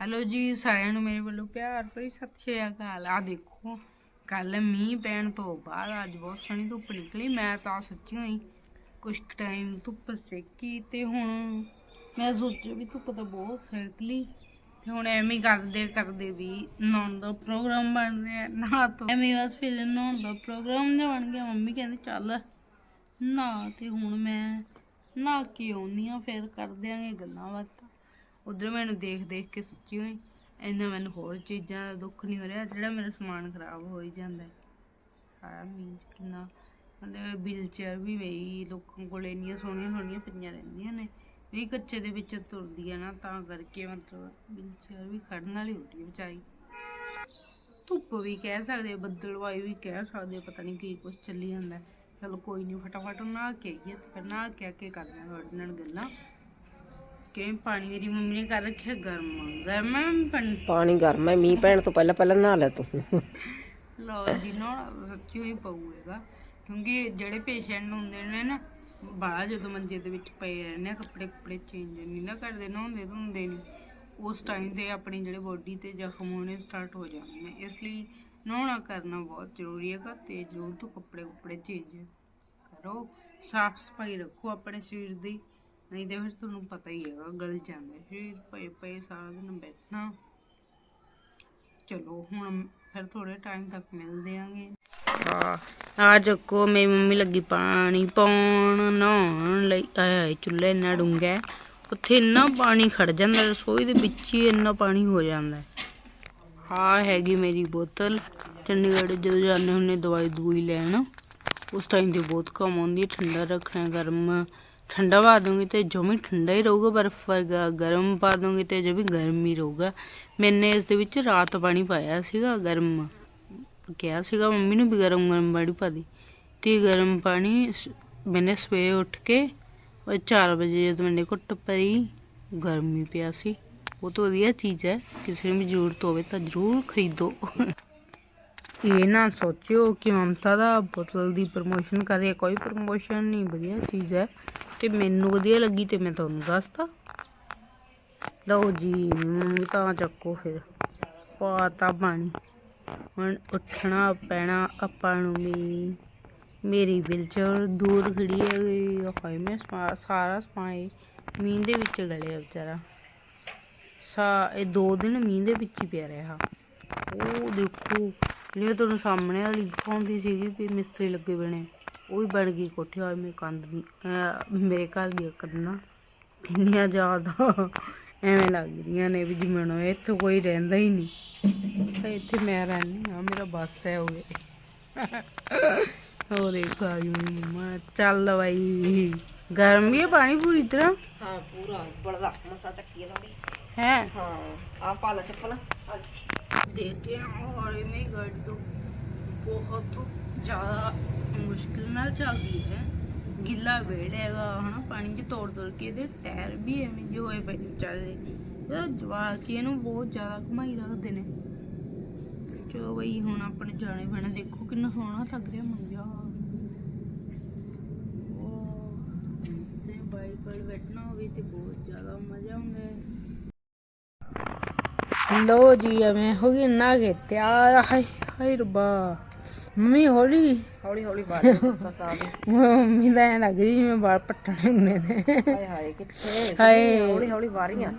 Hello ਜੀ, ਸਾਰਿਆਂ ਨੂੰ ਮੇਰੇ ਵੱਲੋਂ ਪਿਆਰ, ਭਰੀ ਸਤਿ ਸ਼੍ਰੀ ਅਕਾਲ। ਆ ਦੇਖੋ ਕੱਲ ਮੀਂਹ ਪੈਣ ਤੋਂ ਬਾਅਦ ਅੱਜ ਬਹੁਤ ਸੋਹਣੀ ਧੁੱਪ ਨਿਕਲੀ। ਮੈਂ ਤਾਂ ਸੱਚੀ ਹੋਈ ਕੁਝ ਟਾਈਮ ਧੁੱਪ ਸੇਕੀ ਤੇ ਹੁਣ ਮੈਂ ਸੋਚਿਆ ਵੀ ਧੁੱਪ ਤਾਂ ਬਹੁਤ ਸੇਕ ਲਈ ਤੇ ਹੁਣ ਐਵੇਂ ਕਰਦੇ ਕਰਦੇ ਵੀ ਨਹਾਉਣ ਦਾ ਪ੍ਰੋਗਰਾਮ ਬਣ ਰਿਹਾ। ਨਾ ਤਾਂ ਐਵੇਂ ਬਸ ਫਿਰ ਨਹਾਉਣ ਦਾ ਪ੍ਰੋਗਰਾਮ ਜਿਹਾ ਬਣ ਗਿਆ। ਮੰਮੀ ਕਹਿੰਦੀ, ਚੱਲ ਨਾ ਤੇ ਹੁਣ ਮੈਂ ਨਹਾ ਕੇ ਆਉਣੀ ਆ ਫਿਰ ਕਰ ਦਿਆਂਗੇ ਗੱਲਾਂ ਬਾਤ। ਉਧਰ ਮੈਨੂੰ ਦੇਖ ਦੇਖ ਕੇ ਸੱਚੀ ਹੋਈ। ਇੰਨਾ ਮੈਨੂੰ ਹੋਰ ਚੀਜ਼ਾਂ ਦਾ ਦੁੱਖ ਨਹੀਂ ਹੋ ਰਿਹਾ ਜਿਹੜਾ ਮੇਰਾ ਸਮਾਨ ਖਰਾਬ ਹੋ ਹੀ ਜਾਂਦਾ ਸਾਰਾ ਮੀਂਹ ਕਿੰਨਾ ਮਤਲਬ ਬਿਲ ਚੇਅਰ ਵੀ ਵਈ ਲੋਕਾਂ ਕੋਲ ਇੰਨੀਆਂ ਸੋਹਣੀਆਂ ਸੋਹਣੀਆਂ ਪਈਆਂ ਰਹਿੰਦੀਆਂ ਨੇ। ਵੀ ਕੱਚੇ ਦੇ ਵਿੱਚ ਤੁਰਦੀ ਹੈ ਨਾ ਤਾਂ ਕਰਕੇ ਮਤਲਬ ਬਿਲ ਚੇਅਰ ਵੀ ਖੜਨ ਵਾਲੀ ਹੋ ਰਹੀ ਵਿਚਾਰੀ। ਧੁੱਪ ਵੀ ਕਹਿ ਸਕਦੇ ਆ, ਬੱਦਲਵਾਈ ਵੀ ਕਹਿ ਸਕਦੇ ਪਤਾ ਨਹੀਂ ਕੀ ਕੁਝ ਚੱਲੀ ਜਾਂਦਾ ਚਲੋ ਕੋਈ ਨਹੀਂ ਫਟਾਫਟ ਨਹਾ ਕੇ ਆਈਏ ਤੇ ਫਿਰ ਨਹਾ ਕੇ ਆ ਕੇ ਕਰਦੇ ਹਾਂ ਤੁਹਾਡੇ ਨਾਲ ਗੱਲਾਂ। ਕਿ ਪਾਣੀ ਮੇਰੀ ਮੰਮੀ ਨੇ ਕਰ ਰੱਖਿਆ ਗਰਮ। ਗਰਮ ਹੈ ਪਾਣੀ ਪਾਣੀ ਗਰਮ ਹੈ ਮੀਂਹ ਪੈਣ ਤੋਂ ਪਹਿਲਾਂ ਪਹਿਲਾਂ ਨਹਾ ਲੈ ਤੂੰ। ਲਓ ਜੀ ਨਾ ਸੱਚੀ ਹੋਈ ਪਊਗਾ। ਕਿਉਂਕਿ ਜਿਹੜੇ ਪੇਸ਼ੈਂਟ ਹੁੰਦੇ ਨੇ ਨਾ ਬਾਹਰ ਜਦੋਂ ਮੰਜੇ ਦੇ ਵਿੱਚ ਪਏ ਰਹਿੰਦੇ ਆ ਕੱਪੜੇ ਕੁਪੜੇ ਚੇਂਜ ਨਹੀਂ ਨਾ ਕਰਦੇ ਨਾ ਹੁੰਦੇ ਧੁੰਦੇ ਨਹੀਂ ਉਸ ਟਾਈਮ ਤੇ ਆਪਣੀ ਜਿਹੜੇ ਬੋਡੀ ਤੇ ਜ਼ਖਮ ਹੋਣੇ ਸਟਾਰਟ ਹੋ ਜਾਂਦੇ ਨੇ। ਇਸ ਲਈ ਨਹਾਉਣਾ ਕਰਨਾ ਬਹੁਤ ਜ਼ਰੂਰੀ ਹੈਗਾ ਤੇ ਜ਼ਰੂਰ ਤੋਂ ਕੱਪੜੇ ਕੁਪੜੇ ਚੇਂਜ ਕਰੋ। ਸਾਫ਼ ਸਫ਼ਾਈ ਰੱਖੋ ਆਪਣੇ ਸਰੀਰ ਦੀ। ਨਹੀਂ ਤੇ ਫਿਰ ਤੁਹਾਨੂੰ ਪਤਾ ਹੀ ਹੈਗਾ, ਗਲ ਜਾਂਦਾ ਸਰੀਰ ਪਏ ਪਏ ਸਾਰਾ ਦਿਨ ਬੈਠਣਾ। ਚਲੋ, ਹੁਣ ਫਿਰ ਥੋੜੇ ਟਾਈਮ ਤੱਕ ਮਿਲਦੇ ਆਂਗੇ। ਆ ਚੱਕੋ, ਮੇਰੀ ਮੰਮੀ ਲੱਗੀ ਪਾਣੀ ਪਾਉਣ, ਨਹਾਉਣ ਲਈ। ਆਏ ਚੁੱਲ੍ਹਾ ਇੰਨਾ ਡੂੰਘਾ ਉੱਥੇ ਇੰਨਾ ਪਾਣੀ ਖੜ ਜਾਂਦਾ, ਰਸੋਈ ਦੇ ਵਿੱਚ ਹੀ ਇੰਨਾ ਪਾਣੀ ਹੋ ਜਾਂਦਾ ਹੈ। ਹਾਂ ਹੈਗੀ ਮੇਰੀ ਬੋਤਲ। ਚੰਡੀਗੜ੍ਹ ਜਦੋਂ ਜਾਂਦੇ ਹੁੰਨੇ ਦਵਾਈ ਦੂਈ ਲੈਣ। ਉਸ ਟਾਈਮ ਦੀ ਬਹੁਤ ਕੰਮ ਆਉਂਦੀ ਠੰਡਾ ਰੱਖਣਾ, ਗਰਮ ਠੰਡਾ ਪਾ ਦੂੰਗੀ ਤੇ ਜਮੀ ਠੰਡਾ ਹੀ ਰਹੂਗਾ ਬਰਫ਼ ਵਰਗਾ ਗਰਮ ਪਾ ਦੂੰਗੀ ਤੇ ਵੀ ਗਰਮ ਹੀ ਰਹੂਗਾ। ਮੈਨੇ ਇਸ ਦੇ ਵਿੱਚ ਰਾਤ ਪਾਣੀ ਪਾਇਆ ਸੀਗਾ, ਗਰਮ। ਕਿਹਾ ਸੀਗਾ ਮੰਮੀ ਨੂੰ ਵੀ ਗਰਮ ਗਰਮ ਪਾਣੀ ਪਾ ਦੀ। ਤੇ ਗਰਮ ਪਾਣੀ ਸ- ਮੈਨੇ ਸਵੇਰੇ ਉੱਠ ਕੇ ਉਹ 4 ਵਜੇ ਜਦੋਂ ਮੈਨੇ ਘੁੱਟ ਪਈ ਗਰਮੀ ਪਿਆ ਸੀ। ਉਹ ਤਾਂ ਵਧੀਆ ਚੀਜ਼ ਹੈ, ਕਿਸੇ ਨੂੰ ਵੀ ਜ਼ਰੂਰਤ ਹੋਵੇ ਤਾਂ ਜ਼ਰੂਰ ਖਰੀਦੋ। ਇਹ ਨਾ ਸੋਚਿਓ ਕਿ ਮਮਤਾ ਦਾ ਬੋਤਲ ਦੀ ਪ੍ਰਮੋਸ਼ਨ ਕਰ ਰਹੀ ਹੈ। ਕੋਈ ਪ੍ਰਮੋਸ਼ਨ ਨਹੀਂ, ਵਧੀਆ ਚੀਜ਼ ਹੈ। ਤੇ ਮੈਨੂੰ ਵਧੀਆ ਲੱਗੀ ਤੇ ਮੈਂ ਤੁਹਾਨੂੰ ਦੱਸਤਾ। ਲਓ ਜੀ ਮੰਮੀ ਤਾਂ ਚੱਕੋ ਫਿਰ। ਪਾਤਾ ਪਾਣੀ। ਹੁਣ ਉੱਠਣਾ ਪੈਣਾ ਆਪਾਂ ਨੂੰ ਵੀ। ਮੇਰੀ ਬਿਲਚਰ ਦੂਰ ਖੜੀ ਹੈ ਹਾਏ, ਮੈਂ ਸਾਰਾ ਸਮਾਏ ਮੀਂਹ ਦੇ ਵਿੱਚ ਗਲਿਆ ਵਿਚਾਰਾ। ਸਾ, ਇਹ ਦੋ ਦਿਨ ਮੀਂਹ ਦੇ ਵਿੱਚ ਹੀ ਪਿਆ ਰਿਹਾ। ਉਹ ਦੇਖੋ ਮੈਂ ਤੁਹਾਨੂੰ ਸਾਹਮਣੇ ਵਾਲੀ ਦਿਖਾਉਂਦੀ ਸੀਗੀ ਵੀ ਮਿਸਤਰੀ ਲੱਗੇ ਬਣੇ ਉਹ ਵੀ ਬਣ ਗਈ ਕੋਠੇ ਹੋਏ ਮੇਰੇ ਕੰਧ ਦੀ ਮੇਰੇ ਘਰ ਦੀਆਂ ਕੰਧਾਂ। ਕਿੰਨੀਆਂ ਜ਼ਿਆਦਾ ਐਵੇਂ ਲੱਗ ਰਹੀਆਂ ਨੇ ਵੀ ਜਿਵੇਂ ਹੁਣ ਇੱਥੇ ਕੋਈ ਰਹਿੰਦਾ ਹੀ ਨਹੀਂ। ਤੇ ਇੱਥੇ ਮੈਂ ਰਹਿੰਦੀ ਆ ਮੇਰਾ ਬੱਸ ਹੈ ਹੋਵੇ ਉਹ ਦੇਖੋ ਆ ਗਈ ਮੇਰੀ ਮੰਮਾ ਚੱਲ ਬਾਈ। ਗਰਮ ਵੀ ਹੈ ਪਾਣੀ ਪੂਰੀ ਤਰ੍ਹਾਂ? ਹਾਂ ਪੂਰਾ ਬੜਦਾ ਮਸਾ ਚੱਕੀ ਥੋੜੀ ਹੈ? ਹਾਂ ਆ ਪਾ ਲੈ ਚੱਪਲ। देखते हैं और ये मेरी गाड़ी तो बहुत ज़्यादा ਮੁਸ਼ਕਿਲ ਨਾਲ ਚੱਲਦੀ ਹੈ ਗਿੱਲਾ ਵੇੜ ਹੈਗਾ ਹਨਾ ਪਾਣੀ 'ਚ ਤੋੜ ਤੋੜ ਕੇ ਇਹਦੇ ਟਾਇਰ ਵੀ ਐਵੇਂ ਜਿਹੇ ਹੋਏ ਪਏ ਨੇ ਵਿਚਾਰੇ ਇਹਦਾ ਜਵਾਕ ਹੀ ਇਹਨੂੰ ਬਹੁਤ ਜ਼ਿਆਦਾ ਘੁਮਾਈ ਰੱਖਦੇ ਨੇ ਚਲੋ ਬਈ ਹੁਣ ਆਪਣੇ ਜਾਣੇ ਪੈਣਾ ਦੇਖੋ ਕਿੰਨਾ ਸੋਹਣਾ ਲੱਗ ਰਿਹਾ ਮੰਜਾ ਉਹ ਸੇ ਬਾਈਕ ਪਰ ਬੈਠਣਾ ਹੋਵੇ ਤੇ ਬਹੁਤ ਜ਼ਿਆਦਾ ਮਜ਼ਾ ਆਉਂਦਾ ਹੈ ਲੋ ਜੀ ਐਵੇਂ ਹੋ ਗਈ ਨਾ ਕੇ ਤਿਆਰ। ਹਾਏ ਹਾਏ ਰੱਬਾ। ਮੰਮੀ ਹੌਲੀ। ਹੌਲੀ ਹੌਲੀ ਬਾਹਰ ਕਸਾ ਦੇ ਮੰਮੀ ਦਾ ਐਂ ਲੱਗ ਰਹੀ ਜਿਵੇਂ ਵਾਲ ਪੱਟਣੇ ਹੁੰਦੇ ਨੇ। ਹਾਏ ਹਾਏ ਕਿੱਥੇ? ਹਾਏ। ਹੌਲੀ ਹੌਲੀ ਵਾਰੀਆਂ।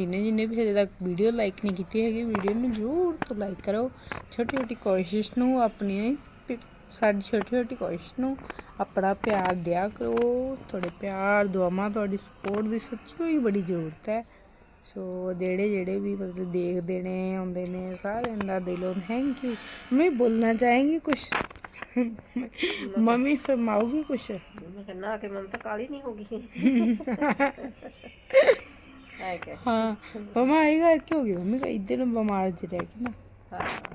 ਜਿਨੇ ਜਿਨੇ ਵੀ ਹਜੇ ਤੱਕ ਵੀਡੀਓ ਲਾਈਕ ਨਹੀਂ ਕੀਤੀ ਹੈਗੀ ਵੀਡੀਓ ਨੂੰ ਜ਼ਰੂਰ ਤੋਂ ਲਾਈਕ ਕਰੋ। ਛੋਟੀ ਛੋਟੀ ਕੋਸ਼ਿਸ਼ ਨੂੰ ਆਪਣੀ ਸਾਡੀ ਛੋਟੀ ਛੋਟੀ ਕੋਸ਼ਿਸ਼ ਨੂੰ ਆਪਣਾ ਪਿਆਰ ਦਿਆ ਕਰੋ। ਤੁਹਾਡੇ ਪਿਆਰ ਦੁਆਵਾਂ ਤੁਹਾਡੀ ਸਪੋਰਟ ਦੀ ਸੱਚੀ ਹੋਈ ਬੜੀ ਜ਼ਰੂਰਤ ਹੈ। ਸੋ ਜਿਹੜੇ ਜਿਹੜੇ ਵੀ ਮਤਲਬ ਦੇਖਦੇ ਨੇ ਆਉਂਦੇ ਨੇ ਸਾਰਿਆਂ ਦਾ ਦਿਲੋਂ ਥੈਂਕ ਯੂ ਮੈਂ ਬੋਲਣਾ ਚਾਹਾਂਗੀ ਕੁਝ ਮੰਮੀ ਫਰਮਾਉਗੀ ਕੁਝ ਮੈਂ ਕਹਿੰਦਾ ਕਿ ਮਨ ਤਾਂ ਕਾਲੀ ਨਹੀਂ ਹੋ ਗਈ ਹੈ ਮਮਾ ਆਏਗਾ ਕਿ ਹੋ ਗਿਆ? ਮੰਮੀ ਕਾ ਇਧਰ ਬਿਮਾਰ ਚ ਰਹਿ ਕੇ ਨਾ।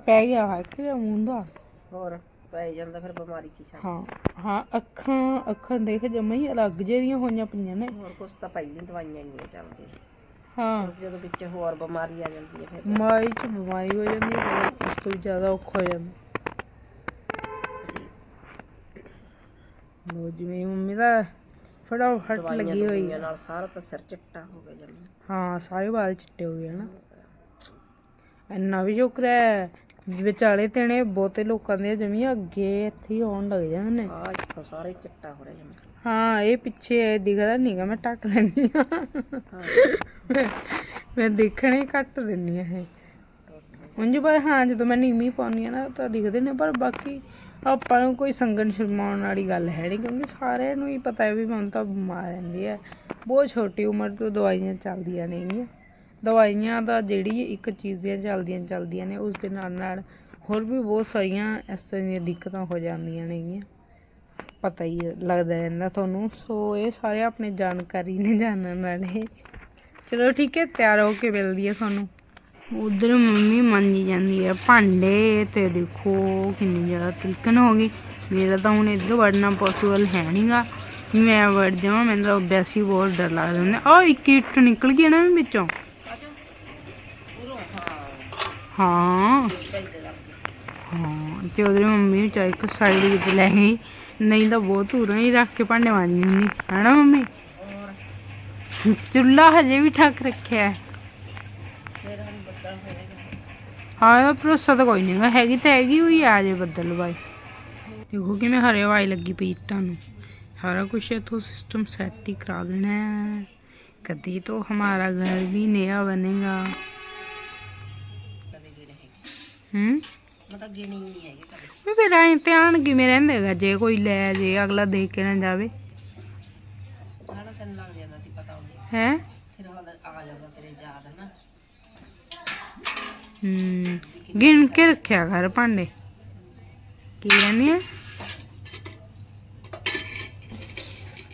ਪੈ ਗਿਆ ਹੱਕ ਜਾਂ ਮੁੰਡਾ ਹੋਰ ਪੈ ਜਾਂਦਾ ਫਿਰ ਬਿਮਾਰੀ ਕੀ ਸਾਂ ਹਾਂ ਹਾਂ ਅੱਖਾਂ ਅੱਖਾਂ ਦੇਖ ਜਮਾ ਹੀ ਅਲੱਗ ਜਿਹੜੀਆਂ ਹੋਈਆਂ ਪਈਆਂ ਨੇ। ਹੋਰ ਕੁਛ ਤਾਂ ਪਹਿਲੀ ਦਵਾਈਆਂ ਨਹੀਂ ਚੱਲਦੀਆਂ। ਹਾਂ। ਉਸ ਜਦੋਂ ਵਿੱਚ ਹੋਰ ਬਿਮਾਰੀ ਆ ਜਾਂਦੀ ਹੈ ਫਿਰ ਮਾਈ ਚ ਬਿਮਾਰੀ ਹੋ ਜਾਂਦੀ ਹੈ ਫਿਰ ਉਸ ਤੋਂ ਵੀ ਜ਼ਿਆਦਾ ਔਖਾ ਹੋ ਜਾਂਦਾ। ਲੋ ਜਿਵੇਂ ਮੰਮੀ ਦਾ ਫਟਾਫਟ ਲੱਗੀ ਹੋਈ ਹੈ ਨਾਲ ਸਾਰਾ ਤਾਂ ਸਿਰ ਚਿੱਟਾ ਹੋ ਗਿਆ ਜਮੀ। ਹਾਂ ਸਾਰੇ ਵਾਲ ਚਿੱਟੇ ਹੋ ਗਏ ਹਨ। ਇੰਨਾ ਵੀ ਸ਼ੁਕਰ ਹੈ ਵਿਚਾਲੇ ਤੇਣੇ ਬਹੁਤੇ ਲੋਕਾਂ ਦੇ ਜਮੀ ਅੱਗੇ ਇੱਥੇ ਹੀ ਆਉਣ ਲੱਗ ਜਾਂਦੇ ਨੇ। ਆ ਇੱਥੋਂ ਸਾਰੇ ਚਿੱਟਾ ਹੋ ਰਿਹਾ ਜਮਾ। ਹਾਂ, ਇਹ ਪਿੱਛੇ ਦਿਖਦਾ ਨਹੀਂਗਾ ਮੈਂ ਟੱਕ ਲੈਂਦੀ ਆ ਹਾਂ। ਮੈਂ- ਮੈਂ ਘੱਟ ਦਿੰਨੀ ਆ ਇਹ। ਉਂਝ ਪਰ ਹਾਂ, ਜਦੋਂ ਮੈਂ ਨੀਵੀਂ ਪਾਉਂਦੀ ਆ ਨਾ, ਤਾਂ ਦਿਖਦੇ ਨੇ, ਪਰ ਬਾਕੀ ਆਪਾਂ ਨੂੰ ਕੋਈ ਸੰਗਨ ਸ਼ਰਮਾਉਣ ਵਾਲੀ ਗੱਲ ਹੈ ਨਹੀਂ ਕਿਉਂਕਿ ਸਾਰਿਆਂ ਨੂੰ ਹੀ ਪਤਾ ਹੈ ਵੀ ਮਮਤਾ ਬਿਮਾਰ ਰਹਿੰਦੀ ਹੈ। ਬਹੁਤ ਛੋਟੀ ਉਮਰ ਤੋਂ ਦਵਾਈਆਂ ਚੱਲਦੀਆਂ ਨੇਗੀਆਂ ਦਵਾਈਆਂ ਦਾ ਜਿਹੜੀ ਇੱਕ ਚੀਜ਼ ਦੀਆਂ ਚੱਲਦੀਆਂ ਚੱਲਦੀਆਂ ਨੇ, ਉਸ ਦੇ ਨਾਲ ਨਾਲ ਹੋਰ ਵੀ ਬਹੁਤ ਸਾਰੀਆਂ ਇਸ ਤਰ੍ਹਾਂ ਦੀਆਂ ਦਿੱਕਤਾਂ ਹੋ ਜਾਂਦੀਆਂ ਨੇਗੀਆਂ ਪਤਾ ਹੀ ਲੱਗਦਾ ਰਹਿੰਦਾ ਤੁਹਾਨੂੰ। ਸੋ ਇਹ ਸਾਰੇ ਆਪਣੇ ਜਾਣਕਾਰੀ ਨੇ ਜਾਣਨ ਵਾਲੇ। ਚਲੋ ਠੀਕ ਹੈ, ਤਿਆਰ ਹੋ ਕੇ ਮਿਲਦੀ ਹੈ ਤੁਹਾਨੂੰ। ਉਧਰ ਮੰਮੀ ਮੰਜੀ ਜਾਂਦੀ ਹੈ, ਭਾਂਡੇ ਤੇ ਦੇਖੋ ਕਿੰਨੀ ਜ਼ਿਆਦਾ ਤਰੀਕਨ ਹੋ ਗਈ। ਮੇਰਾ ਤਾਂ ਹੁਣ ਇੱਧਰ ਵੜਨਾ ਪੋਸੀਬਲ ਹੈ ਨਹੀਂਗਾ ਮੈਂ ਵੜ ਜਾਵਾਂ, ਮੈਨੂੰ ਤਾਂ ਵੈਸੇ ਬਹੁਤ ਡਰ ਲੱਗਦਾ ਹੁੰਦਾ। ਆ ਇੱਕ ਇੱਟ ਨਿਕਲ ਗਈ ਨਾ ਵਿੱਚੋਂ। ਹਾਂ। ਹਾਂ, ਤੇ ਉਧਰ ਮੰਮੀ ਵੀ ਚਾਹ ਇੱਕ ਸਾਈਡ ਵਿੱਚ ਲੈ ਗਈ। ਨਹੀਂ ਤਾਂ ਬਹੁਤ ਦੂਰੋਂ ਹੀ ਰੱਖ ਕੇ ਭਾਂਡੇ ਮਾਂਜਣੀ ਹੁੰਦੀ, ਹੈਨਾ ਮੰਮੀ? ਚੁੱਲ੍ਹਾ ਹਜੇ ਵੀ ਠੱਕ ਰੱਖਿਆ ਹੈ। ਹਾਂ, ਇਹਦਾ ਭਰੋਸਾ ਤਾਂ ਕੋਈ ਨਹੀਂਗਾ ਹੈਗੀ ਤਾਂ ਹੈਗੀ ਹੋਈ ਆ ਜੇ ਬੱਦਲ ਬਾਈ ਦੇਖੋ ਕਿਵੇਂ ਹਰੇ ਵਾਈ ਲੱਗੀ ਪਈ ਤੁਹਾਨੂੰ ਸਾਰਾ ਕੁਛ ਇਥੋਂ ਸਿਸਟਮ ਸੈੱਟ ਹੀ ਕਰਾ ਦੇਣਾ ਹੈ। ਕਦੀ ਤੋਂ ਹਮਾਰਾ ਘਰ ਵੀ ਨਿਆ ਬਣੇਗਾ। ਹੂੰ? ਮਤਲਬ ਗਿਣੀ ਨਹੀਂ ਹੈਗੇ ਕਦੇ। ਵੀ ਫਿਰ ਐਂ ਧਿਆਨ ਕਿਵੇਂ ਜੇ ਕੋਈ ਲੈ ਜੇ ਅਗਲਾ ਦੇਖ ਕੇ ਨਾ ਜਾਵੇ। ਸਾਡਾ ਤੈਨੂੰ ਲੱਗ ਜਾਂਦਾ ਸੀ ਪਤਾ ਉਹਨੇ ਹੈ? ਫਿਰ ਉਹ ਆ ਜਾਂਦਾ ਤੇਰੇ ਯਾਦ ਨਾ। ਹੂੰ ਗਿਣ ਕੇ ਰੱਖਿਆ ਕਰ ਭਾਂਡੇ। ਕੀ ਕਹਿੰਦੀ ਹੈ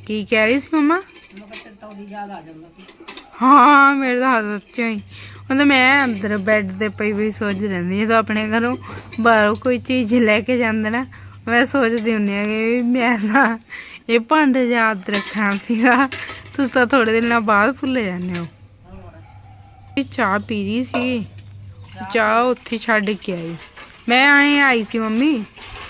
ਕੀ ਕਹਿ ਰਹੀ ਸੀ ਮਮਾ? ਮੈਂ ਕਿਹਾ ਤੇਰੇ ਤਾਂ ਉਹਦੀ ਯਾਦ ਆ ਜਾਂਦਾ ਸੀ। ਹਾਂ ਮੇਰੇ ਤਾਂ ਹੱਥ ਹੀ। ਮਤਲਬ ਮੈਂ ਅੰਦਰ ਬੈੱਡ ਤੇ ਪਈ ਪਈ ਸੋਚ ਰਹਿੰਦੀ ਜਦੋਂ ਆਪਣੇ ਘਰੋਂ ਬਾਹਰੋਂ ਕੋਈ ਚੀਜ਼ ਲੈ ਕੇ ਜਾਂਦਾ ਨਾ, ਮੈਂ ਸੋਚਦੀ ਹੁੰਦੀ ਆ ਕਿ ਵੀ ਮੈਂ ਨਾ ਇਹ ਭਾਂਡੇ ਯਾਦ ਰੱਖਣਾ ਸੀਗਾ ਤੁਸੀਂ ਤਾਂ ਥੋੜੇ ਦਿਨਾਂ ਬਾਅਦ ਭੁੱਲ ਜਾਂਦੇ ਹੋ। ਇਹ ਚਾਹ ਪੀ ਰਹੀ ਸੀ। ਚਾਹ ਉੱਥੇ ਛੱਡ ਕੇ ਆਈ। ਮੈਂ ਆਏ ਆਈ ਸੀ, ਮੰਮੀ।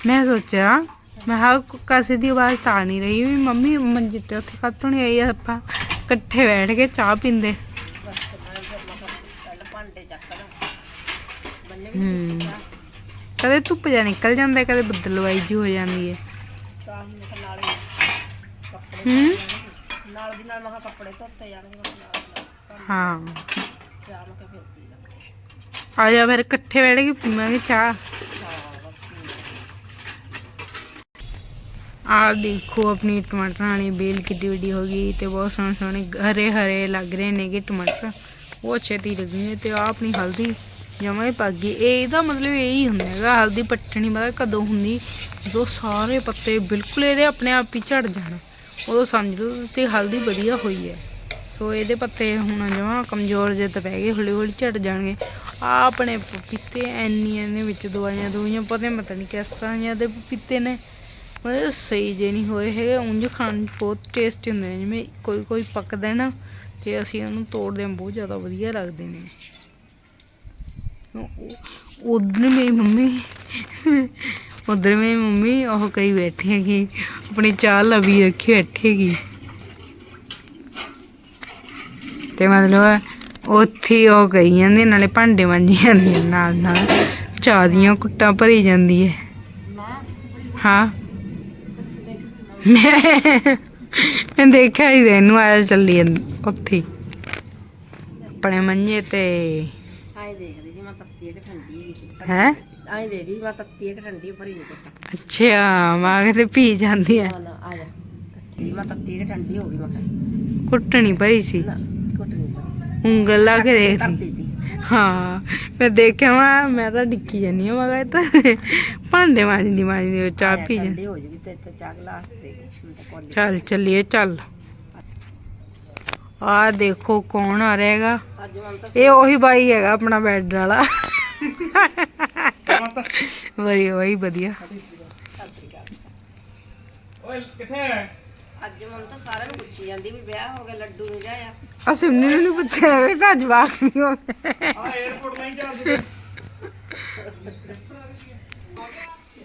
ਮੈਂ ਸੋਚਿਆ, ਮੈਂ ਹਾਂ ਕਾਸੇ ਦੀ ਆਵਾਜ਼ ਤਾਂ ਨਹੀਂ ਰਹੀ ਵੀ ਮੰਮੀ ਮੰਜੇ ਉੱਥੇ ਕਾਤੋਂ ਨਹੀਂ ਆਈ ਆਪਾਂ? ਇਕੱਠੇ ਬੈਠ ਕੇ ਚਾਹ ਪੀਂਦੇ ਬਸ ਮੈਂ ਫਿਰ ਮੈਂ ਕਿਹਾ ਪਹਿਲਾਂ ਭਾਂਡੇ ਚੱਕ ਲਾਂ ਬੰਨੇ ਵੀ ਹੂੰ। ਕਦੇ ਧੁੱਪ ਜਾ ਨਿਕਲ ਜਾਂਦਾ ਕਦੇ ਬੱਦਲਵਾਈ ਜੀ ਹੋ ਜਾਂਦੀ ਹੈ। ਤਾਂ ਮੈਂ ਕਿਹਾ ਨਾਲ ਹੀ ਕੱਪੜੇ ਹੂੰ। ਨਾਲ ਦੀ ਨਾਲ ਮੈਂ ਕਿਹਾ ਕੱਪੜੇ ਧੋਤੇ ਜਾਣਗੇ ਨਾਲ ਹਾਂ। ਚਾਹ ਮੈਂ ਕਿਹਾ ਫਿਰ ਪੀ ਲਾਂ। ਆ ਜਾ ਫਿਰ ਇਕੱਠੇ ਬੈਠ ਕੇ ਪੀਵਾਂਗੇ ਚਾਹ। ਹਾਂ ਬਸ ਪੀ ਲਾਂ। ਆ ਦੇਖੋ ਆਪਣੀ ਟਮਾਟਰਾਂ ਵਾਲੀ ਬੇਲ ਕਿੱਡੀ ਵੱਡੀ ਹੋ ਗਈ ਤੇ ਬਹੁਤ ਸੋਹਣੇ ਸੋਹਣੇ ਹਰੇ ਹਰੇ ਉਹ ਰਹੇ ਨੇਗੇ ਟਮਾਟਰ ਬਹੁਤ ਛੇਤੀ ਤੇ ਆ ਆਪਣੀ ਹਲਦੀ ਜਮਾਂ ਹੀ ਪੱਕ ਗਈ। ਇਹ ਇਹਦਾ ਮਤਲਬ ਇਹ ਹੀ ਹੁੰਦਾ ਹੈਗਾ, ਹਲਦੀ ਪੱਟਣੀ ਪਤਾ ਕਦੋਂ ਹੁੰਦੀ, ਜਦੋਂ ਸਾਰੇ ਪੱਤੇ ਬਿਲਕੁਲ ਇਹਦੇ ਆਪਣੇ ਆਪ ਹੀ ਝੜ ਜਾਣ। ਉਦੋਂ ਸਮਝ ਲਓ ਤੁਸੀਂ ਹਲਦੀ ਵਧੀਆ ਹੋਈ ਹੈ। ਸੋ ਇਹਦੇ ਪੱਤੇ ਹੁਣ ਜਮਾਂ ਕਮਜ਼ੋਰ ਜਿਹੇ ਤਾਂ ਪੈ ਗਏ ਹੌਲੀ ਹੌਲੀ ਝੜ ਜਾਣਗੇ। ਆ ਆਪਣੇ ਪਪੀਤੇ ਐਨੀਆਂ ਦੇ ਵਿੱਚ ਦਵਾਈਆਂ ਦਵਾਈਆਂ ਪਤਾ ਨੀ ਨਹੀਂ ਕਿਸ ਤਰ੍ਹਾਂ ਦੀਆਂ ਦੇ ਪਪੀਤੇ ਨੇ। ਮਤਲਬ ਸਹੀ ਜੇ ਨਹੀਂ ਹੋਏ ਹੈਗੇ, ਉਂਝ ਖਾਣ ਬਹੁਤ ਟੇਸਟੀ ਹੁੰਦੇ ਨੇ, ਜਿਵੇਂ ਕੋਈ ਕੋਈ ਪੱਕਦਾ ਨਾ ਤੇ ਅਸੀਂ ਉਹਨੂੰ ਤੋੜਦੇ ਹਾਂ, ਬਹੁਤ ਜ਼ਿਆਦਾ ਵਧੀਆ ਲੱਗਦੇ ਨੇ। ਉਧਰ ਮੇਰੀ ਮੰਮੀ, ਉਧਰ ਮੇਰੀ ਮੰਮੀ, ਉਹ ਕਈ ਬੈਠੀ ਹੈਗੀ, ਆਪਣੀ ਚਾਹ ਲਵੀ ਰੱਖੀ ਬੈਠੇਗੀ ਤੇ ਮਤਲਬ ਉੱਥੇ ਉਹ ਕਹੀ ਜਾਂਦੇ, ਨਾਲੇ ਭਾਂਡੇ ਮਾਂਜੀ ਜਾਂਦੀ ਹੈ ਨਾਲ ਨਾਲ, ਚਾਹ ਦੀਆਂ ਕੁੱਟਾਂ ਭਰੀ ਜਾਂਦੀ ਹੈ। ਹਾਂ। ਮੈਂ ਮੈਂ ਦੇਖਿਆ ਹੀ ਇਹਨੂੰ ਆਇਆ ਚੱਲੀ ਜਾਂਦੀ। ਉੱਥੇ। ਹੀ। ਆਪਣੇ ਮੰਜੇ ਤੇ। ਆਏਂ ਦੇਖਦੀ ਮੈਂ ਤੱਤੀ ਹੈ ਕਿ ਠੰਡੀ ਹੈਗੀ ਹੈ? ਆਏਂ ਸੀ ਮੈਂ ਤੱਤੀ ਹੈ ਕਿ ਠੰਡੀ ਭਰੀ ਨਹੀਂ ਕੁੱਟਾ। ਅੱਛਾ ਮਾਂ ਕਿਤੇ ਪੀ ਜਾਂਦੀ ਹੈ ਨਾ ਆ ਜਾ। ਕੱਟੀ ਮੈਂ ਤੱਤੀ ਹੈ ਕਿ ਠੰਡੀ ਹੋ ਗਈ ਮੈਂ ਕਿਹਾ। ਕੁੱਟਣੀ ਭਰੀ ਸੀ। ਨਾ ਕੁੱਟ ਨਹੀਂ ਭਰੀ। ਉਂਗਲ ਲਾ ਕੇ ਦੇਖਦੀ। ਕਰਤੀ ਤੀ ਹਾਂ ਮੈਂ ਦੇਖਿਆ ਮੈਂ ਮੈਂ ਤਾਂ ਡਿੱਕੀ ਜਾਨੀ ਆ ਮਗਾ ਤਾਂ ਭਾਂਡੇ ਮਾਂਜਦੀ ਮਾਂਜਦੀ ਉਹ ਚਾਹ ਪੀ ਜਾ ਠੰਡੀ ਹੋ ਜੂਗੀ ਤੇ ਚਾਹ ਗਲਾਸ ਦੇ ਚੱਲ ਚੱਲੀਏ ਚੱਲ। ਆ ਦੇਖੋ ਕੌਣ ਆ ਰਿਹਾਗਾ ਇਹ ਉਹੀ ਬਾਈ ਹੈਗਾ ਆਪਣਾ ਬੈੱਡ ਵਾਲਾ। ਵਧੀਆ ਬਾਈ ਵਧੀਆ। ਓਏ ਕਿੱਥੇ ਅੱਜ ਮੈਂ ਤਾਂ ਸਾਰਿਆਂ ਨੂੰ ਪੁੱਛੀ ਜਾਂਦੀ ਵੀ ਵਿਆਹ ਹੋ ਗਿਆ ਲੱਡੂ ਨੂੰ ਜਾਇਆ ਅਸੀਂ ਨੂੰ ਨਹੀਂ ਪੁੱਛਿਆ ਇਹ ਤਾਂ ਜਵਾਬ ਨਹੀਂ ਹੋ ਗਿਆ।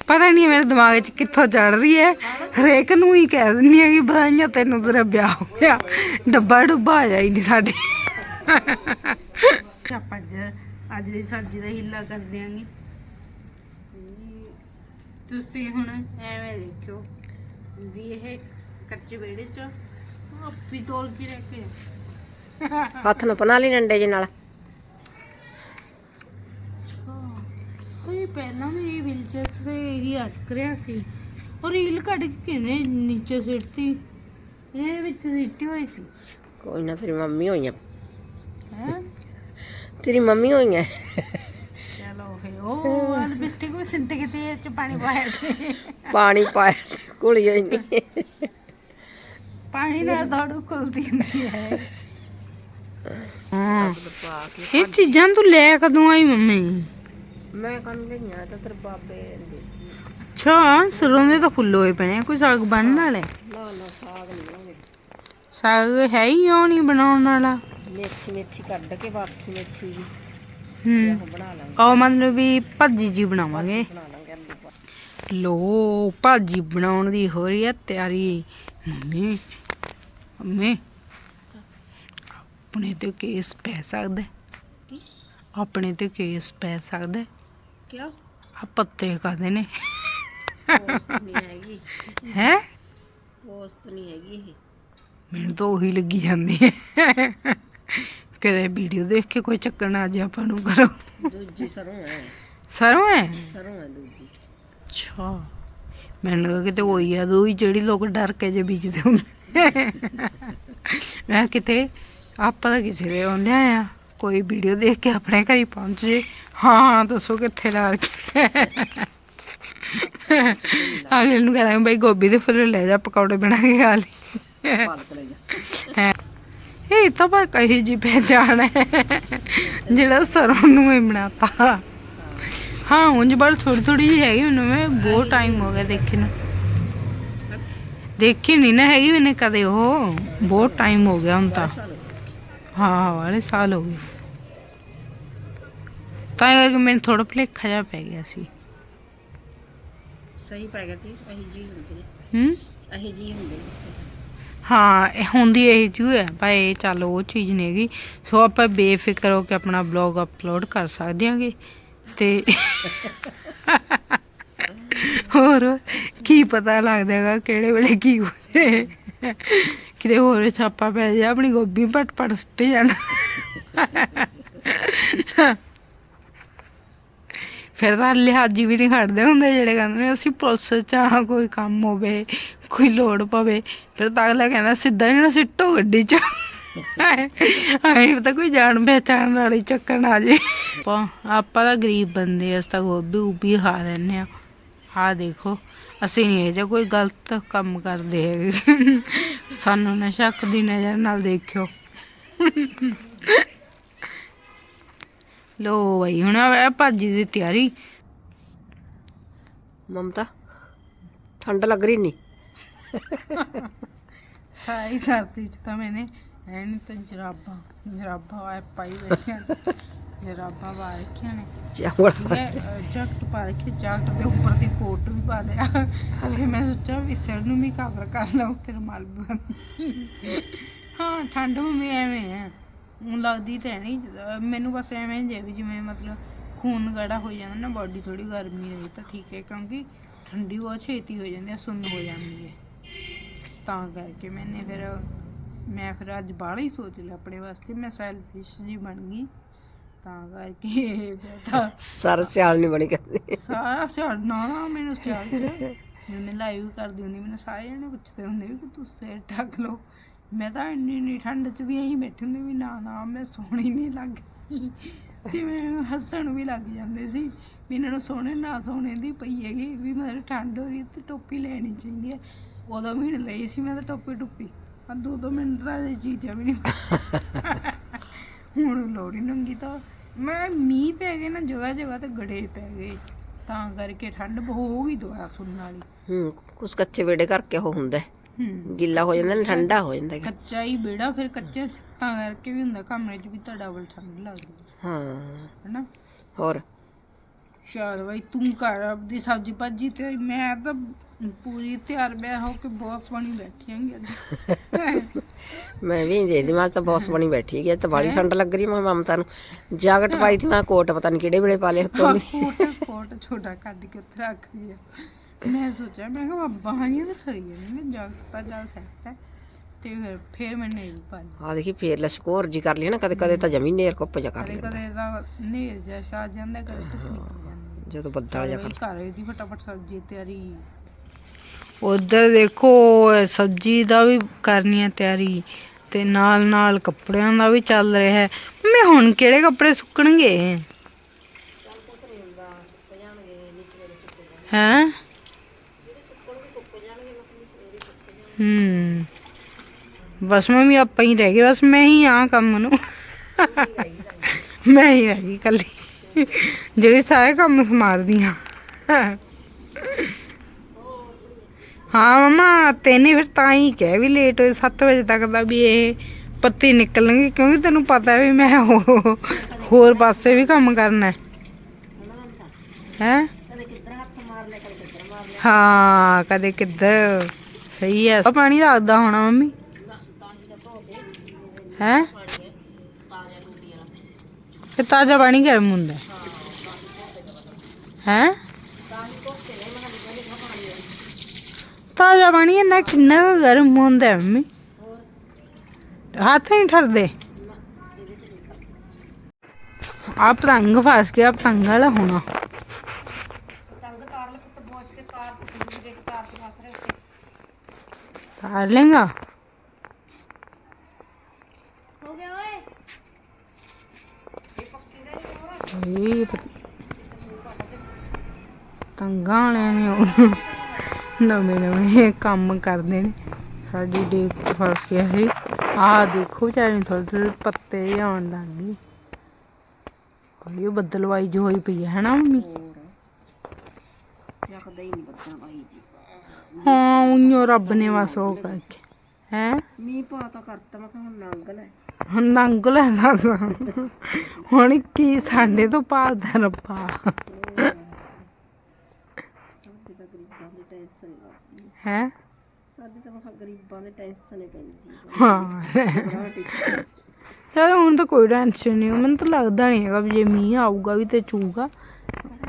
ਪਤਾ ਨਹੀਂ ਮੇਰੇ ਦਿਮਾਗ 'ਚ ਕਿੱਥੋਂ ਚੜ ਰਹੀ ਹੈ। ਹਰੇਕ ਨੂੰ ਹੀ ਕਹਿ ਦਿੰਦੀ ਆ ਕਿ ਬਧਾਈਆਂ ਤੈਨੂੰ ਤੇਰਾ ਵਿਆਹ ਹੋ ਗਿਆ। ਡੱਬਾ ਡੁੱਬਾ ਆ ਜਾਈ ਨਹੀਂ ਸਾਡੇ। ਆਪਾਂ ਅੱਜ ਅੱਜ ਦੀ ਸਬਜ਼ੀ ਦਾ ਹਿੱਲਾ ਕਰ ਦਿਆਂਗੇ ਤੁਸੀਂ ਹੁਣ ਐਵੇਂ ਦੇਖਿਓ ਵੀ ਇਹ ਕੱਚੇ ਵਿਹੜੇ ਚ ਆਪੀ ਤੋਲ ਕੇ ਰੱਖ ਹੱਥ ਨੂੰ ਪਨਾ ਲਈ ਡੰਡੇ ਜੇ ਨਾਲ। ਕੋਈ ਪਹਿਲਾਂ ਵੀ ਇਹ ਵਿਲਚਰ ਤੇ ਇਹੀ ਅਟਕ ਰਿਹਾ ਸੀ। ਔਰ ਰੀਲ ਕੱਢ ਕੇ ਕਿਨੇ ਨੀਚੇ ਸਿੱਟਤੀ? ਇਹਦੇ ਵਿੱਚ ਸਿੱਟੀ ਹੋਈ ਸੀ। ਕੋਈ ਨਾ ਤੇਰੀ ਮੰਮੀ ਹੋਈਆਂ। ਹੈ? ਤੇਰੀ ਮੰਮੀ ਹੋਈਆਂ। ਚਲੋ ਫੇ ਉਹ ਲਿਪਸਟਿਕ ਵੀ ਸਿੰਟ ਕੇ ਤੇ ਇਹ ਚ ਪਾਣੀ ਪਾਇਆ ਤੇ ਪਾਣੀ ਪਾਇਆ ਹੋਈ ਨਹੀਂ। ਪਾਣੀ ਨਾਲ ਦੌੜੂ ਖੁੱਲਦੀ ਹੁੰਦੀ ਹੈ। ਹਾਂ। ਇਹ ਚੀਜ਼ਾਂ ਤੂੰ ਲੈ ਕਦੋਂ ਆਈ ਮੰਮੀ? ਮੈਂ ਕੰਨ ਲਈਆਂ ਤਾਂ ਤੇਰੇ ਬਾਬੇ ਦੇ। ਅੱਛਾ ਸਰੋਂ ਦੇ ਤਾਂ ਫੁੱਲ ਹੋਏ ਪਏ ਆ ਕੋਈ ਸਾਗ ਬਣਨ ਵਾਲੇ? ਨਾ ਨਾ ਸਾਗ ਨਹੀਂ ਬਣਾਉਂਦੇ ਸਾਗ ਹੈ ਹੀ ਉਹ ਨਹੀਂ ਬਣਾਉਣ ਵਾਲਾ। ਮੇਥੀ ਮੇਥੀ ਕੱਢ ਕੇ ਬਾਕੀ ਮੇਥੀ ਜੀ। ਹੂੰ। ਉਹ ਬਣਾ ਲਾਂਗੇ। ਉਹ ਮਤਲਬ ਵੀ ਭਾਜੀ ਜੀ ਬਣਾਵਾਂਗੇ। ਬਣਾ ਲਾਂਗੇ ਆਲੂ ਪਾ ਲੋ ਭਾਜੀ ਬਣਾਉਣ ਦੀ ਹੋ ਰਹੀ ਹੈ ਤਿਆਰੀ। ਮੰਮੀ ਮੰਮੀ ਆਪਣੇ ਤੇ ਕੇਸ ਪੈ ਸਕਦਾ। ਹੈ। ਕੀ? ਆਪਣੇ ਤੇ ਕੇਸ ਪੈ ਸਕਦਾ। ਹੈ। ਕਿਆ ਆ ਪੱਤੇ ਕਾਦੇ ਨੇ? ਪੋਸਤ ਨਹੀਂ ਹੈਗੀ। ਹੈ? ਪੋਸਤ ਨਹੀਂ ਹੈਗੀ ਇਹ। ਮੈਨੂੰ ਤਾਂ ਉਹੀ ਲੱਗੀ ਜਾਂਦੀ ਹੈ। ਕਦੇ ਵੀਡੀਓ ਦੇਖ ਕੇ ਕੋਈ ਚੱਕਰ ਨਾ ਆ ਜਾ ਆਪਾਂ ਨੂੰ ਕਰੋ ਦੂਜੀ ਸਰੋਂ ਹੈ। ਸਰੋਂ ਹੈ? ਸਰੋਂ ਹੈ ਦੂਜੀ। ਅੱਛਾ। ਮੈਨੂੰ ਲੱਗਾ ਕਿਤੇ ਉਹੀ ਆ ਦੋਈ ਜਿਹੜੀ ਲੋਕ ਡਰ ਕੇ ਜੇ ਬੀਜਦੇ ਹੁੰਦੇ। ਮੈਂ ਕਿਤੇ ਆਪਾਂ ਤਾਂ ਕਿਸੇ ਦੇ ਆਉਂਦੇ ਆ ਕੋਈ ਵੀਡੀਓ ਦੇਖ ਕੇ ਆਪਣੇ ਘਰ ਪਹੁੰਚ। ਜੇ ਹਾਂ ਦੱਸੋ ਕਿੱਥੇ ਲਾ ਕੇ ਅਗਲੇ ਨੂੰ ਕਹਿੰਦਾ ਬਈ ਗੋਭੀ ਦੇ ਫੁੱਲ ਲੈ ਜਾ ਪਕੌੜੇ ਬਣਾ ਕੇ ਖਾ ਲਈ। ਪਾਲਕ ਲੈ ਜਾ। ਇਹ ਤਾਂ ਪਰ ਕਹੀ ਜੀ ਪਹਿਚਾਣ ਹੈ। ਜਿਹੜਾ ਸਰੋਂ ਨੂੰ ਹੀ ਬਣਾਤਾ। ਹਾਂ ਉਂਝ ਬੜ ਥੋੜੀ ਥੋੜੀ ਜਿਹੀ ਹੈਗੀ ਮੈਨੂੰ ਮੈਂ ਬਹੁਤ ਟਾਈਮ ਹੋ ਗਿਆ ਦੇਖੇ ਨੂੰ। ਦੇਖੀ ਨਹੀਂ ਨਾ ਹੈਗੀ ਮੈਨੇ ਕਦੇ ਉਹ। ਬਹੁਤ ਟਾਈਮ ਹੋ ਗਿਆ ਹੁਣ ਤਾਂ। ਹਾਂ ਵਾਲੇ ਸਾਲ ਹੋ ਗਏ। ਤਾਂ ਇਹ ਕਰਕੇ ਮੈਨੂੰ ਥੋੜਾ ਭੁਲੇਖਾ ਜਿਹਾ ਪੈ ਗਿਆ ਸੀ। ਸਹੀ ਪੈ ਗਿਆ ਤੀ ਅਹੀ ਜੀ ਹੁੰਦੇ ਨੇ ਹੂੰ? ਅਹੀ ਜੀ ਹੁੰਦੇ ਨੇ ਹਾਂ ਇਹ ਹੁੰਦੀ ਇਹ ਜੂ ਹੈ ਭਾਈ ਚੱਲ ਉਹ ਚੀਜ਼ ਨਹੀਂ ਹੈਗੀ। ਸੋ ਆਪਾਂ ਬੇਫਿਕਰ ਹੋ ਕੇ ਆਪਣਾ ਬਲੌਗ ਅਪਲੋਡ ਕਰ ਸਕਦੇ ਹਾਂਗੇ। ਤੇ ਹੋਰ ਕੀ ਪਤਾ ਲੱਗਦਾ ਹੈਗਾ ਕਿਹੜੇ ਵੇਲੇ ਕੀ ਹੋ ਜੇ ਕਿਤੇ ਹੋਰ ਛਾਪਾ ਪੈ ਜਾ ਆਪਣੀ ਗੋਭੀ ਪਟ ਪਟ ਸੁੱਟ ਜਾਣਾ। ਫਿਰ ਤਾਂ ਲਿਹਾਜੀ ਵੀ ਨਹੀਂ ਖੜਦੇ ਹੁੰਦੇ ਜਿਹੜੇ ਕਹਿੰਦੇ ਨੇ ਅਸੀਂ ਪੁਲਿਸ ਚ ਆ ਕੋਈ ਕੰਮ ਹੋਵੇ ਕੋਈ ਲੋੜ ਪਵੇ। ਫਿਰ ਤਾਂ ਅਗਲਾ ਕਹਿੰਦਾ ਸਿੱਧਾ ਹੀ ਨਾ ਸਿੱਟੋ ਗੱਡੀ ਚ। ਆਏ ਪਤਾ ਕੋਈ ਜਾਣ ਪਹਿਚਾਣ ਵਾਲੀ ਚੱਕਰ ਨਾ ਜੇ। ਆਪਾਂ ਆਪਾਂ ਤਾਂ ਗਰੀਬ ਬੰਦੇ ਆ, ਅਸੀਂ ਤਾਂ ਗੋਭੀ ਉਬੀ ਖਾ ਲੈਂਦੇ ਆ। ਆਹ ਦੇਖੋ ਅਸੀਂ ਨਹੀਂ ਇਹ ਜਿਹਾ ਕੋਈ ਗਲਤ ਕੰਮ ਕਰਦੇ ਹੈਗੇ। ਸਾਨੂੰ ਨਾ ਸ਼ੱਕ ਦੀ ਨਜ਼ਰ ਨਾਲ ਦੇਖਿਓ। ਲੋ ਬਈ ਹੁਣ ਆ ਭਾਜੀ ਦੀ ਤਿਆਰੀ। ਮਮਤਾ ਠੰਡ ਲੱਗ ਰਹੀ ਨਹੀਂ ਸਾਈ ਧਰਤੀ ਚ ਤਾਂ ਮੈਨੇ ਐਨ ਤਾਂ ਜਰਾਬਾਂ ਜਰਾਬਾਂ ਆ ਪਾਈ ਬੈਠੀਆਂ ਜਰਾਬਾਂ ਪਾ ਰੱਖੀਆਂ ਨੇ। ਜੈਕਟ ਪਾ ਰੱਖੀ ਜੈਕਟ ਦੇ ਉੱਪਰ ਦੀ ਕੋਟ ਵੀ ਪਾ ਲਿਆ। ਫਿਰ ਮੈਂ ਸੋਚਿਆ ਵੀ ਸਿਰ ਨੂੰ ਵੀ ਕਵਰ ਕਰ ਲਵਾਂ ਤੇ ਰੁਮਾਲ। ਹਾਂ ਠੰਡ ਵੀ ਐਵੇਂ ਹੈ। ਹੁਣ ਲੱਗਦੀ ਤਾਂ ਨਹੀਂ। ਮੈਨੂੰ ਬਸ ਐਵੇਂ ਜੇ ਵੀ ਜਿਵੇਂ ਮਤਲਬ ਖੂਨ ਗਾੜਾ ਹੋ ਜਾਂਦਾ ਨਾ ਬਾਡੀ ਥੋੜੀ ਗਰਮੀ ਰਹੀ ਤਾਂ ਠੀਕ ਹੈ ਕਿਉਂਕਿ ਠੰਡੀ ਬਹੁਤ ਛੇਤੀ ਹੋ ਜਾਂਦੀ ਹੈ ਸੁੰਨ ਹੋ ਜਾਂਦੀ ਹੈ। ਤਾਂ ਕਰਕੇ ਮੈਨੇ ਫਿਰ ਮੈਂ ਫਿਰ ਅੱਜ ਬਾਹਲਾ ਹੀ ਸੋਚ ਲਿਆ ਆਪਣੇ ਵਾਸਤੇ ਮੈਂ ਸੈਲਫਿਸ਼ ਜੀ ਬਣ ਗਈ। ਤਾਂ ਕਰਕੇ ਤਾਂ ਸਾਰਾ ਸਿਆਲ ਨਹੀਂ ਬਣੀ ਕਹਿੰਦੇ। ਸਾਰਾ ਸਿਆਲ ਨਾ ਨਾ ਮੈਨੂੰ ਸਿਆਲ ਚ। ਮੈਂ ਲਾਈਵ ਕਰਦੀ ਹੁੰਦੀ ਮੈਨੂੰ ਸਾਰੇ ਜਣੇ ਪੁੱਛਦੇ ਹੁੰਦੇ ਵੀ ਕਿ ਤੂੰ ਸਿਰ ਢੱਕ ਲਓ। ਮੈਂ ਤਾਂ ਇੰਨੀ ਇੰਨੀ ਠੰਡ ਚ ਵੀ ਇਹੀ ਬੈਠੀ ਹੁੰਦੀ ਵੀ ਨਾ ਨਾ, ਮੈਂ ਸੋਹਣੀ ਨਹੀਂ ਲੱਗ ਤੇ ਮੈਂ ਹੱਸਣ ਵੀ ਲੱਗ ਜਾਂਦੇ ਸੀ ਵੀ ਇਹਨਾਂ ਨੂੰ ਸੋਹਣੇ, ਨਾ ਸੋਹਣੇ ਦੀ ਪਈ ਹੈਗੀ ਵੀ ਮਤਲਬ ਠੰਡ ਹੋ ਰਹੀ ਹੈ ਤੇ ਟੋਪੀ ਲੈਣੀ ਚਾਹੀਦੀ ਹੈ। ਉਦੋਂ ਵੀ ਨਹੀਂ ਲਈ ਸੀ ਮੈਂ ਤਾਂ ਟੋਪੀ ਟੁੱਪੀ। ਆ ਦੋ ਦੋ ਮਿੰਟ ਦਾ ਇਹ ਚੀਜ਼ਾਂ ਵੀ ਨਹੀਂ ਹੁਣ ਲੋੜੀ ਨੰਗੀ ਤਾਂ। ਮੈਂ ਮੀਂਹ ਪੈ ਗਏ ਨਾ ਜਗ੍ਹਾ ਜਗ੍ਹਾ ਤੇ ਗੜੇ ਪੈ ਗਏ। ਤਾਂ ਕਰਕੇ ਠੰਡ ਹੋ ਗਈ ਦੁਬਾਰਾ ਸੁਣਨ ਵਾਲੀ। ਹੂੰ, ਕੁਛ ਕੱਚੇ ਵੇੜੇ ਕਰਕੇ ਉਹ ਹੁੰਦਾ ਹੈ। ਗਿੱਲਾ ਹੋ ਜਾਂਦਾ ਨਾ ਠੰਡਾ ਹੋ ਜਾਂਦਾ। ਕੱਚਾ ਹੀ ਬੇੜਾ ਫਿਰ ਕੱਚੇ ਤਾਂ ਕਰਕੇ ਵੀ ਹੁੰਦਾ ਕਮਰੇ 'ਚ ਵੀ ਤਾਂ ਡਬਲ ਠੰਡ ਲੱਗਦੀ ਹਾਂ। ਹੈਨਾ? ਹੋਰ? ਚਲ ਬਈ ਤੂੰ ਕਰ ਆਪਦੀ ਸਬਜ਼ੀ ਭਾਜੀ ਤੇ ਮੈਂ ਤਾਂ ਪੂਰੀ ਤਿਆਰ ਬਿਆਰ ਹੋ ਕੇ ਬਹੁਤ ਬਣੀ ਬੈਠੀਆਂਗੀ ਅੱਜ। ਮੈਂ ਵੀ ਦੇ ਦੀ ਮੈਂ ਤਾਂ ਬਹੁਤ ਬਣੀ ਬੈਠੀ ਗਈ ਤਾਂ ਬਾਲੀ ਠੰਡ ਲੱਗ ਰਹੀ ਮੈਂ ਮਮਤਾ ਨੂੰ। ਜਾਕਟ ਪਾਈ ਸੀ ਮੈਂ ਕੋਟ ਪਤਾ ਨਹੀਂ ਕਿਹੜੇ ਵੇਲੇ ਪਾ ਲਿਆ ਉੱਤੋਂ ਦੀ। ਕੋਟ ਕੋਟ ਛੋਟਾ ਕੱਢ ਕੇ ਉੱਥੇ ਰੱਖ ਗਿਆ ਮੈਂ ਸੋਚਿਆ ਮੈਂ ਕਿਹਾ ਬਾਹਾਂ ਜਿਹੀਆਂ ਤਾਂ ਖੜੀਆਂ ਨੇ ਜਗਤ ਸੈੱਟ ਹੈ। ਤੇ ਫਿਰ ਫਿਰ ਮੈਂ ਨਹੀਂ ਪਾ ਲਈ ਆ ਦੇਖੀ ਫੇਰ ਲਸ਼ਕੋਰ ਜੀ ਕਰ ਲਈ ਨਾ ਕਦੇ ਕਦੇ ਤਾਂ ਜਮੀ ਨੇਰ ਕੁੱਪ ਜਾ ਕਰ ਕਦੇ ਲੈਂਦਾ। ਕਦੇ ਤਾਂ ਨੇਰ ਜਿਹਾ ਛਾ ਜਾਂਦਾ ਕਦੇ ਧੁੱਪ ਨਿਕਲ ਜਾਂਦੀ। ਜਦੋਂ ਬੱਦਲ ਜਾ ਬਈ ਘਰ ਦੀ ਫਟਾਫਟ ਸਬਜ਼ੀ ਤਿਆਰੀ। ਉਧਰ ਦੇਖੋ ਸਬਜ਼ੀ ਦਾ ਵੀ ਕਰਨੀ ਹੈ ਤਿਆਰੀ ਤੇ ਨਾਲ ਨਾਲ ਕੱਪੜਿਆਂ ਦਾ ਵੀ ਚੱਲ ਰਿਹਾ ਹੈ। ਮੈਂ ਹੁਣ ਕਿਹੜੇ ਕੱਪੜੇ ਸੁੱਕਣਗੇ? ਹੈ? ਹੂੰ। ਬਸ ਮੈਂ ਵੀ ਆਪਾਂ ਹੀ ਰਹਿ ਗਏ। ਬਸ ਮੈਂ ਹੀ ਆ ਕੰਮ ਨੂੰ। ਮੈਂ ਹੀ ਰਹਿ ਗਈ ਕੱਲੀ ਜਿਹੜੀ ਸਾਰੇ ਕੰਮ ਸੰਭਾਲਦੀ ਆ ਹਾਂ ਮਮਾ ਤੈਨੇ ਫਿਰ ਤਾਂ ਹੀ ਕਹਿ ਵੀ ਲੇਟ ਹੋਏ 7 ਵਜੇ ਤੱਕ ਦਾ ਵੀ ਇਹ ਪੱਤੀ ਨਿਕਲਣਗੇ ਕਿਉਂਕਿ ਤੈਨੂੰ ਪਤਾ ਵੀ ਮੈਂ ਹੋਰ ਪਾਸੇ ਵੀ ਕੰਮ ਕਰਨਾ। ਹੈ? ਹੈ ਕਦੇ ਕਿੱਧਰ। ਸਹੀ ਹੈ ਪਾਣੀ ਰੱਖਦਾ ਹੋਣਾ ਮੰਮੀ। ਹੈ? ਤੇ ਤਾਜ਼ਾ ਪਾਣੀ ਗਰਮ ਹੁੰਦਾ। ਹੈ? ਤਾਜ਼ਾ ਪਾਣੀ ਇੰਨਾ ਕਿੰਨਾ ਕੁ ਗਰਮ ਹੁੰਦਾ ਮੰਮੀ। ਹੱਥ ਨਹੀਂ ਠਰਦੇ। ਆ ਪਤੰਗ ਫਸ ਗਿਆ, ਪਤੰਗ ਵਾਲਾ ਹੋਣਾ। ਤੰਗ ਤਾਰ ਲੈ ਪੁੱਤ ਬੋਚ ਕੇ ਤਾਰ ਟੁੱਟ ਤਾਰ ਚ ਫਸ ਰਿਹਾ ਉੱਤੇ। ਤਾਰ ਲੇਗਾ ਹੋ ਗਿਆ ਓਏ ਇਹ ਤੰਗਾਂ ਵਾਲਿਆਂ ਨੇ ਨਵੇਂ ਨਵੇਂ ਕੰਮ ਕਰਦੇ ਨੇ। ਸਾਡੀ ਡੇਕ ਫਸ ਗਿਆ ਸੀ ਆਹ ਦੇਖੋ ਵਿਚਾਰੇ ਨੂੰ ਥੋੜੇ ਥੋੜੇ ਪੱਤੇ ਆਉਣ ਲੱਗ ਗਏ। ਇਹ ਬੱਦਲਵਾਈ ਜੋ ਹੋਈ ਪਈ ਹੈ ਹਨਾ ਮੰਮੀ? ਰੱਖਦਾ ਹੀ ਨਹੀਂ ਬੱਤਾਂ ਜੀ। ਹਾਂ ਉਈਓ ਰੱਬ ਨੇ ਬਸ ਉਹ ਕਰਕੇ। ਹੈ? ਮੀਂਹ ਪਾ ਤਾਂ ਕਰਤਾ ਮੈਂ ਕਿਹਾ ਹੁਣ ਨੰਗ ਲੈ। ਹੁਣ ਨੰਗ ਲੈਂਦਾ ਹੁਣ ਕੀ ਸਾਡੇ ਤੋਂ ਭਾਲਦਾ ਰੱਬਾ ਹੈ? ਸਾਡੇ ਤਾਂ ਮੈਂ ਕਿਹਾ ਗਰੀਬਾਂ ਦੀ ਟੈਨਸ਼ਨ ਹੀ ਪੈਂਦੀ ਹਾਂ ਹੈ ਚਲ ਹੁਣ ਤਾਂ ਕੋਈ ਟੈਨਸ਼ਨ ਨਹੀਂ ਮੈਨੂੰ ਤਾਂ ਲੱਗਦਾ ਨਹੀਂ ਹੈਗਾ ਵੀ ਜੇ ਮੀਂਹ ਆਊਗਾ ਵੀ ਤੇ ਚੂਗਾ।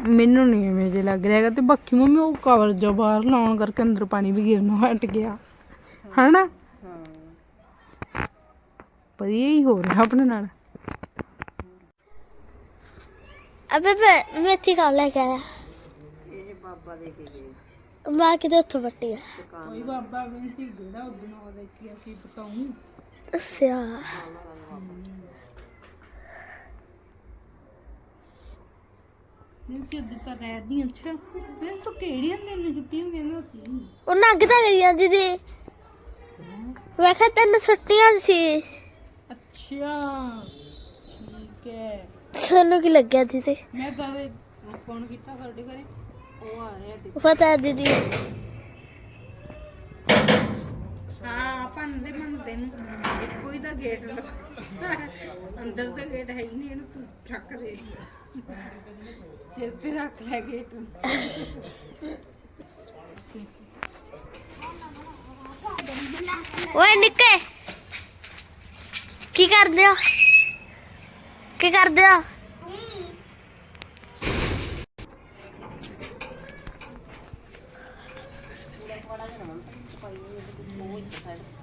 ਮੈਨੂੰ ਨਹੀਂ ਐਵੇਂ ਜੇ ਲੱਗ ਰਿਹਾ ਹੈਗਾ ਤੇ ਬਾਕੀ ਮੰਮੀ ਉਹ ਕਵਰ ਜੋ ਬਾਹਰ ਲਾਉਣ ਕਰਕੇ ਅੰਦਰ ਪਾਣੀ ਵੀ ਗਿਰਨੋਂ ਹਟ ਗਿਆ। ਹਨਾ? ਹਾਂ ਵਧੀਆ ਹੀ ਹੋ ਰਿਹਾ ਆਪਣੇ ਨਾਲ। ਅਬੇ ਮੈਂ ਮੇਥੀ ਖਾ ਲੈ ਕੇ ਆਇਆ। ਇਹ ਬਾਬਾ ਦੇ ਕੇ ਗਏ। ਮੈਂ ਕਿਤੇ ਉੱਥੋਂ ਵੱਟੀ ਆ। ਕੋਈ ਬਾਬਾ ਵੀ ਸੀ ਜਿਹੜਾ ਉਦੋਂ ਉਹ ਦੇਖੀ ਅਸੀਂ ਬਤਾਉਂ ਅੱਛਾ। ਸੀ ਉਦੋਂ ਤਾਂ ਰਹਿਦੀ ਅੱਛਾ। ਮੈਂ ਤਾਂ ਸੀ ਤਾਂ ਦੀ ਵੇਖਿਆ ਤਿੰਨ ਛੁੱਟੀਆਂ ਸੀ। ਅੱਛਾ ਠੀਕ ਹੈ। ਸਾਨੂੰ ਕੀ ਲੱਗਿਆ ਦੀ ਤੇ ਮੈਂ ਤਾਂ ਫੋਨ ਕੀਤਾ ਸਾਡੇ ਘਰੇ ਉਹ ਆ ਰਿਹਾ ਤੇ ਪਤਾ ਦੀਦੀ। ਹਾਂ ਭੰਦੇ ਮੰਨਦੇ ਨੂੰ ਇੱਕੋ ਹੀ ਤਾਂ ਗੇਟ ਅੰਦਰ ਤਾਂ ਗੇਟ ਹੈ ਹੀ ਨਹੀਂ ਇਹਨੂੰ ਤੂੰ ਠੱਕ ਦੇ। ਸਿਰ ਤੇ ਰੱਖ ਲੈ ਗੇਟ ਓਏ ਨਿੱਕੇ ਕੀ ਕਰਦੇ ਆ ਕੀ ਕਰਦੇ ਆ ਥੋੜਾ ਜਿਹਾ ਨਾ ਪਾਈ ਉਹ ਸਾਈਡ